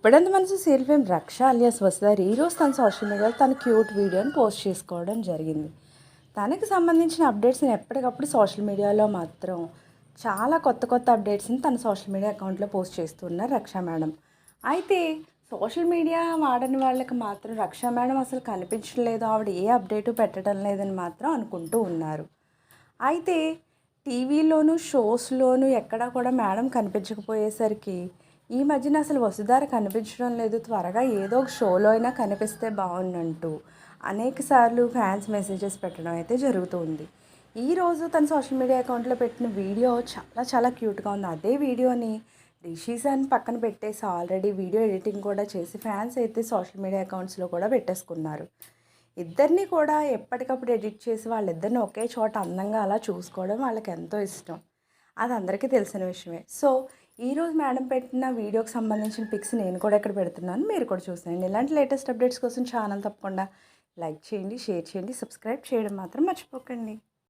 Guppedantha Manasu serial fame Raksha alias Vasudhari ఈరోజు తన social మీడియాలో తన క్యూట్ వీడియోని పోస్ట్ చేసుకోవడం జరిగింది. తనకి సంబంధించిన అప్డేట్స్ని ఎప్పటికప్పుడు సోషల్ మీడియాలో మాత్రం చాలా కొత్త కొత్త అప్డేట్స్ని తన సోషల్ మీడియా అకౌంట్లో పోస్ట్ చేస్తున్నారు రక్ష మేడం. అయితే సోషల్ మీడియా వాడని వాళ్ళకి మాత్రం రక్ష మేడం అసలు కనిపించలేదు ఆవిడ ఏ అప్డేటు పెట్టడం లేదని మాత్రం అనుకుంటూ ఉన్నారు. అయితే టీవీలోను షోస్లోను ఎక్కడా కూడా మేడం కనిపించకపోయేసరికి ఈ మధ్యన అసలు వసుధార కనిపించడం లేదు. త్వరగా ఏదో ఒక షోలో అయినా కనిపిస్తే బాగుందంటూ అనేక సార్లు ఫ్యాన్స్ మెసేజెస్ పెట్టడం అయితే జరుగుతుంది. ఈరోజు తన సోషల్ మీడియా అకౌంట్లో పెట్టిన వీడియో చాలా చాలా క్యూట్గా ఉంది. అదే వీడియోని రిషీస్ అని పక్కన పెట్టేసి ఆల్రెడీ వీడియో ఎడిటింగ్ కూడా చేసి ఫ్యాన్స్ అయితే సోషల్ మీడియా అకౌంట్స్లో కూడా పెట్టేసుకున్నారు. ఇద్దరిని కూడా ఎప్పటికప్పుడు ఎడిట్ చేసి వాళ్ళిద్దరిని ఒకే చోట అందంగా అలా చూసుకోవడం వాళ్ళకి ఎంతో ఇష్టం. అది అందరికీ తెలిసిన విషయమే. సో ఈరోజు మేడం పెట్టిన వీడియోకి సంబంధించిన పిక్స్ నేను కూడా ఇక్కడ పెడుతున్నాను. మీరు కూడా చూసేయండి. ఇలాంటి లేటెస్ట్ అప్డేట్స్ కోసం ఛానల్ తప్పకుండా లైక్ చేయండి షేర్ చేయండి సబ్స్క్రైబ్ చేయడం మాత్రం మర్చిపోకండి.